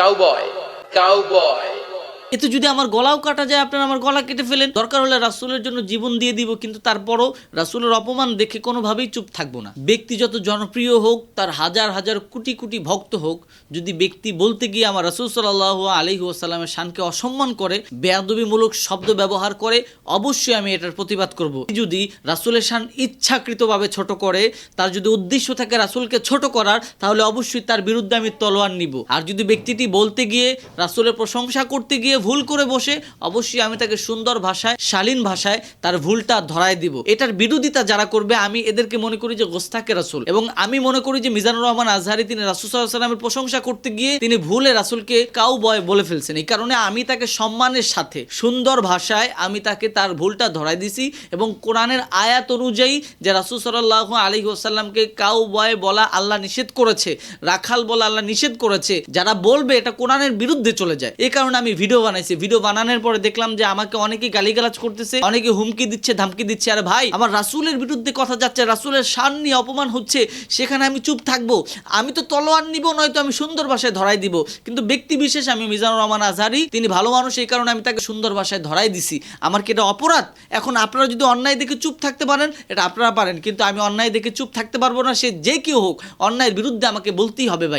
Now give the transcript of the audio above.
Cowboy. Cowboy. এতে যদি আমার গলাও কাটা যায়, আপনারা আমার গলা কেটে ফেলেন। দরকার হলে রাসুলের জন্য জীবন দিয়ে দিব, কিন্তু তারপরও রাসূলের অপমান দেখে কোনোভাবেই চুপ থাকব না। ব্যক্তি যত জনপ্রিয় হোক, তার হাজার হাজার কোটি কোটি ভক্ত হোক, যদি ব্যক্তি বলতে গিয়ে আমার রাসূল সাল্লাহ আলাইহি ওয়াসাল্লামের শানকে অসম্মান করে, বেয়াদবিমূলক শব্দ ব্যবহার করে, অবশ্যই আমি এটার প্রতিবাদ করব। যদি রাসুলের শান ইচ্ছাকৃতভাবে ছোট করে, তার যদি উদ্দেশ্য থাকে রাসুলকে ছোট করার, তাহলে অবশ্যই তার বিরুদ্ধে আমি তলোয়ার নিব। আর যদি ব্যক্তিটি বলতে গিয়ে রাসুলের প্রশংসা করতে গিয়ে ভুল করে বসে অবশ্যই আমি তাকে সুন্দর ভাষায়, শালীন ভাষায় তার ভুলটা ধরায় দিব। এটার বিরোধিতা যারা করবে, আমি এদেরকে মনে করি যে গোস্তাকে রাসূল। এবং আমি মনে করি যে মিজানুর রহমান আজহারি তিনি রাসূল আলাইহি প্রশংসা করতে গিয়ে তিনি ভুলে রাসুলকে কাউ বয় বলে ফেলছেন। এই কারণে আমি তাকে সম্মানের সাথে, সুন্দর ভাষায় আমি তাকে তার ভুলটা ধরাই দিছি এবং কোরআনের আয়াত অনুযায়ী যে রাসূল সাল্লাল্লাহু আলী ওয়াসাল্লামকে কাউ বয় বলা আল্লাহ নিষেধ করেছে, রাখাল বলা আল্লাহ নিষেধ করেছে, যারা বলবে এটা কোরআনের বিরুদ্ধে চলে যায়। এই কারণে আমি ভিডিও বানাইছি। ভিডিও বানানোর পরে দেখলাম যে আমাকে অনেকে গালিগালাজ করতেছে, অনেকে হুমকি দিচ্ছে, ধামকি দিচ্ছে। আরে ভাই, আমার রাসূলের বিরুদ্ধে কথা যাচ্ছে, রাসূলের শান নিয়ে অপমান হচ্ছে, সেখানে আমি চুপ থাকব। আমি তো তলোয়ার নিব, নয়তো আমি সুন্দর ভাষায় ধরাই দিব। কিন্তু ব্যক্তি বিশেষ আমি মিজানুর রহমান আজহারি, তিনি ভালো মানুষ, এই কারণে আমি তাকে সুন্দর ভাষায় ধরাই দিছি। আমার কি এটা অপরাধ? এখন আপনারা যদি অন্যায় দেখে চুপ থাকতে পারেন, এটা আপনারা পারেন। কিন্তু আমি অন্যায় দেখে চুপ থাকতে পারব না, সে যে কেউ হোক, অন্যায়ের বিরুদ্ধে আমাকে বলতেই হবে ভাই।